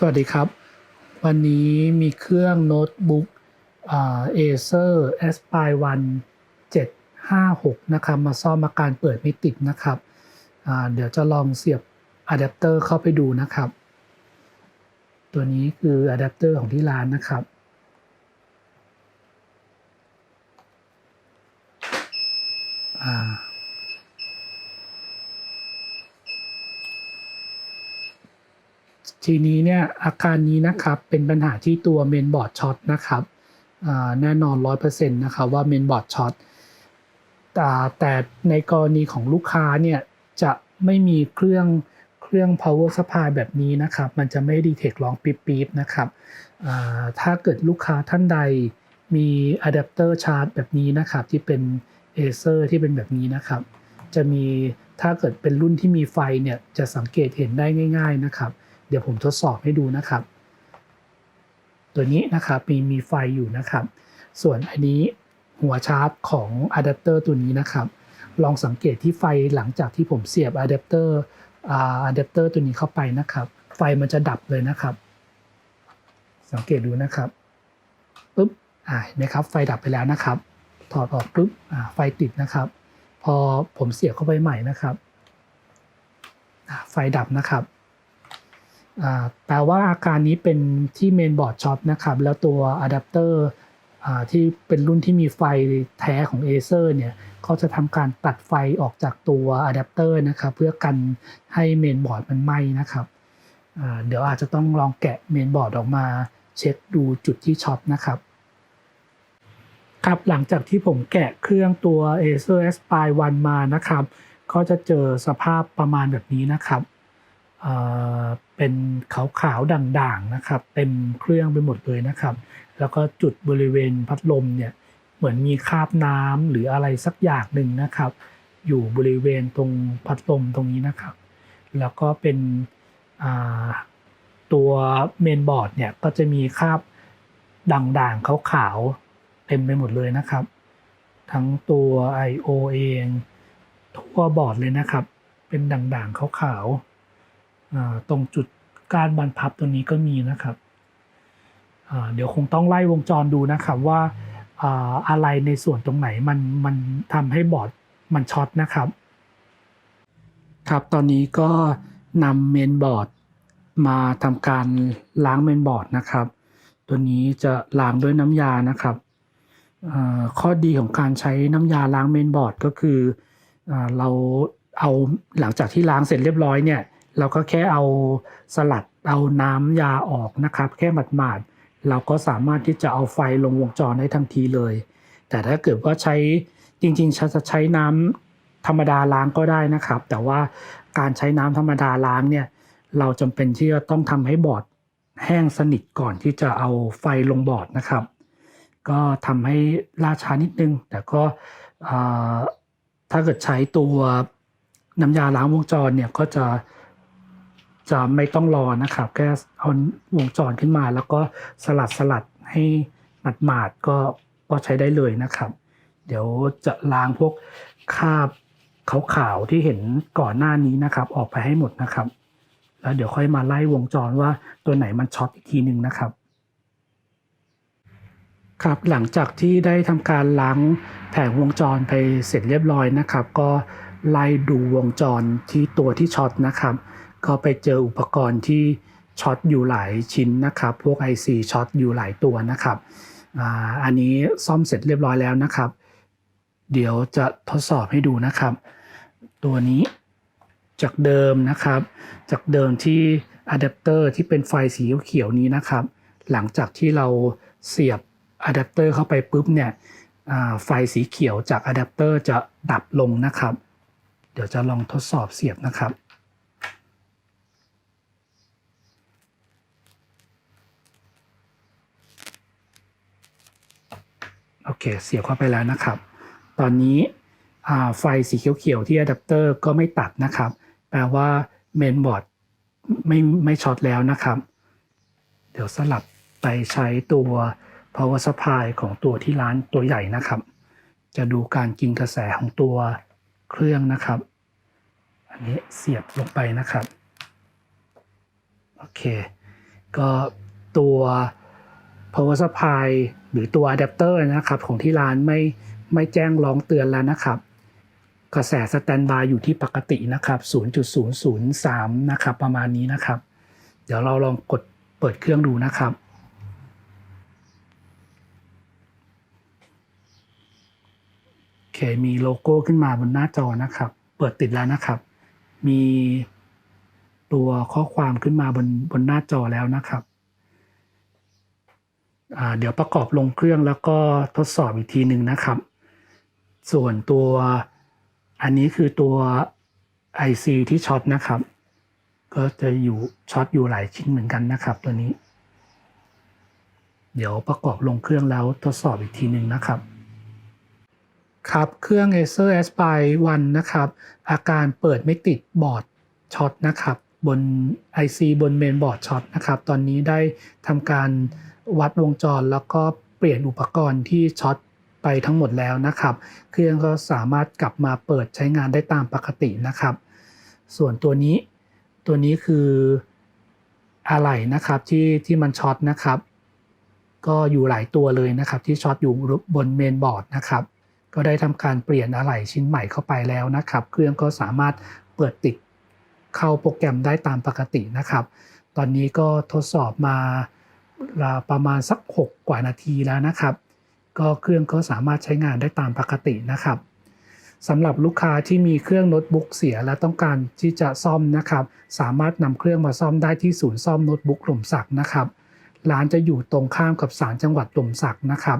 สวัสดีครับ วันนี้มีเครื่องโน้ตบุ๊กเอ่า Acer Aspire One 756นะครับมาซ่อมอาการเปิดไม่ติดนะครับเดี๋ยวจะลองเสียบอะแดปเตอร์เข้าไปดูนะครับ ตัวนี้คืออะแดปเตอร์ของที่ร้านนะครับ อ่า ทีนี้เนี่ยอาการนี้นะครับเป็นปัญหาที่ตัวเมนบอร์ดช็อตนะครับอ่าแน่นอน 100%นะครับว่าเมนบอร์ดช็อตแต่แต่ในกรณีของลูกค้าเนี่ยจะไม่มีเครื่องเครื่อง power supply แบบนี้นะครับ มันจะไม่ดีเทคร้องปี๊บๆนะครับถ้าเกิดลูกค้าท่านใดมีอะแดปเตอร์ชาร์จแบบนี้นะครับ ที่เป็น Acer ที่เป็นแบบนี้นะครับ จะมีถ้าเกิดเป็นรุ่นที่มีไฟเนี่ยจะสังเกตเห็นได้ง่าย ๆนะครับ เดี๋ยวผมทดสอบให้ดูนะครับ ตัวนี้นะครับมีมีไฟอยู่นะครับ ส่วนอันนี้หัวชาร์จของอะแดปเตอร์ตัวนี้นะครับ ลองสังเกตที่ไฟหลังจากที่ผมเสียบอะแดปเตอร์อะแดปเตอร์ตัวนี้เข้าไปนะครับ ไฟมันจะดับเลยนะครับ สังเกตดูนะครับปุ๊บอ่าเห็นไหมครับไฟดับไปแล้วนะครับ ถอดออกปุ๊บอ่าไฟติดนะครับ พอผมเสียบเข้าไปใหม่นะครับไฟดับนะครับ แปลว่าอาการนี้เป็นที่เมนบอร์ดช็อตนะครับแล้วตัวอะแดปเตอร์ที่เป็นรุ่นที่มีไฟแท้ของ Acer เนี่ยเขาจะทำการตัดไฟออกจากตัวอะแดปเตอร์นะครับเพื่อกันให้เมนบอร์ดมันไหม้นะครับเดี๋ยวอาจจะต้องลองแกะเมนบอร์ดออกมาเช็คดูจุดที่ช็อตนะครับครับหลังจากที่ผมแกะเครื่องตัว Acer Aspire One มานะครับ ก็จะเจอสภาพประมาณแบบนี้นะครับ เป็นขาวๆด่างๆนะครับ เต็มเครื่องไปหมดเลยนะครับ แล้วก็จุดบริเวณพัดลมเนี่ยเหมือนมีคราบน้ำหรืออะไรสักอย่างหนึ่งนะครับ อยู่บริเวณตรงพัดลมตรงนี้นะครับ แล้วก็เป็นตัวเมนบอร์ดเนี่ยก็จะมีคราบด่างๆขาวๆเต็มไปหมดเลยนะครับ ทั้งตัว I/O เองทั่วบอร์ดเลยนะครับ เป็นด่างๆขาวๆ ตรงจุดการบรรพับตัวนี้ก็มีนะครับเดี๋ยวคงต้องไล่วงจรดูนะครับว่าอะไรในส่วนตรงไหนมันมันทำให้บอร์ดมันช็อตนะครับ ครับตอนนี้ก็นำเมนบอร์ดมาทำการล้างเมนบอร์ดนะครับ ตัวนี้จะล้างด้วยน้ำยานะครับข้อดีของการใช้น้ำยาล้างเมนบอร์ดก็คือเราเอาหลังจากที่ล้างเสร็จเรียบร้อยเนี่ย เราก็แค่เอาสลัดเอาน้ำยาออกนะครับ แค่หมาดๆเราก็สามารถที่จะเอาไฟลงวงจรได้ทันทีเลย แต่ถ้าเกิดว่าใช้จริงๆจะใช้น้ำธรรมดาล้างก็ได้นะครับ แต่ว่าการใช้น้ำธรรมดาล้างเนี่ยเราจำเป็นที่จะต้องทำให้บอร์ดแห้งสนิทก่อนที่จะเอาไฟลงบอร์ดนะครับ ก็ทำให้ล่าช้านิดนึง แต่ก็ถ้าเกิดใช้ตัวน้ำยาล้างวงจรเนี่ยก็จะ จะไม่ต้องรอนะครับแค่เอาวงจรขึ้นมา แล้วก็สลัดสลัดให้หมาดๆก็ก็ใช้ได้เลยนะครับ เดี๋ยวจะล้างพวกคราบขาวๆที่เห็นก่อนหน้านี้นะครับ ออกไปให้หมดนะครับ แล้วเดี๋ยวค่อยมาไล่วงจรว่าตัวไหนมันช็อตอีกทีหนึ่งนะครับครับหลังจากที่ได้ทำการล้างแผงวงจรไปเสร็จเรียบร้อยนะครับ ก็ไล่ดูวงจรที่ตัวที่ช็อตนะครับ ก็ไปเจออุปกรณ์ที่ช็อตอยู่หลายชิ้นนะครับ พวก IC ช็อตอยู่หลายตัวนะครับอันนี้ซ่อมเสร็จเรียบร้อยแล้วนะครับ เดี๋ยวจะทดสอบให้ดูนะครับ ตัวนี้จากเดิมนะครับ จากเดิมที่อะแดปเตอร์ที่เป็นไฟสีเขียวนี้นะครับ หลังจากที่เราเสียบอะแดปเตอร์เข้าไปปุ๊บเนี่ยไฟสีเขียวจากอะแดปเตอร์จะดับลงนะครับ เดี๋ยวจะลองทดสอบเสียบนะครับ โอเค เสียบเข้าไปแล้วนะครับ ตอนนี้ไฟสีเขียวๆที่อะแดปเตอร์ก็ไม่ตัดนะครับ แปลว่าเมนบอร์ดไม่ไม่ช็อตแล้วนะครับ เดี๋ยวสลับไปใช้ตัว power supply ของตัวที่ร้านตัวใหญ่นะครับ จะดูการกินกระแสของตัวเครื่องนะครับ อันนี้เสียบลงไปนะครับ โอเค ก็ตัว power supply หรือตัวอะแดปเตอร์นะครับของที่ร้านไม่ไม่แจ้งร้องเตือนแล้วนะครับ กระแสสแตนบายอยู่ที่ปกตินะครับ 0.003 นะครับ ประมาณนี้นะครับ เดี๋ยวเราลองกดเปิดเครื่องดูนะครับโอเคมีโลโก้ขึ้นมาบนหน้าจอนะครับ เปิดติดแล้วนะครับ มีตัวข้อความขึ้นมาบนบนหน้าจอแล้วนะครับ เดี๋ยวประกอบลงเครื่องแล้วก็ทดสอบอีกทีหนึ่งนะครับ ส่วนตัวอันนี้คือตัว IC ที่ช็อตนะครับ ก็จะอยู่ช็อตอยู่หลายชิ้นเหมือนกันนะครับตัวนี้ เดี๋ยวประกอบลงเครื่องแล้วทดสอบอีกทีหนึ่งนะครับครับเครื่อง Acer Aspire 1นะครับ อาการเปิดไม่ติดบอร์ดช็อตนะครับ บน IC บนเมนบอร์ดช็อตนะครับ ตอนนี้ได้ทำการ วัดวงจรแล้วก็เปลี่ยนอุปกรณ์ที่ช็อตไปทั้งหมดแล้วนะครับ เครื่องก็สามารถกลับมาเปิดใช้งานได้ตามปกตินะครับ ส่วนตัวนี้ตัวนี้คืออะไหล่นะครับที่ที่มันช็อตนะครับ ก็อยู่หลายตัวเลยนะครับ ที่ช็อตอยู่บนเมนบอร์ดนะครับ ก็ได้ทำการเปลี่ยนอะไหล่ชิ้นใหม่เข้าไปแล้วนะครับ เครื่องก็สามารถเปิดติดเข้าโปรแกรมได้ตามปกตินะครับ ตอนนี้ก็ทดสอบมาาประมาณสัก 6 กว่านาทีแล้วนะครับ ก็เครื่องก็สามารถใช้งานได้ตามปกตินะครับสำหรับลูกค้าที่มีเครื่องโน้ตบุ๊กเสียและต้องการที่จะซ่อมนะครับ สามารถนำเครื่องมาซ่อมได้ที่ศูนย์ซ่อมโน้ตบุ๊กหล่มสักนะครับ ร้านจะอยู่ตรงข้ามกับศาลจังหวัดหล่มสักนะครับ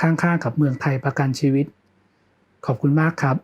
ข้างๆกับเมืองไทยประกันชีวิต ขอบคุณมากครับ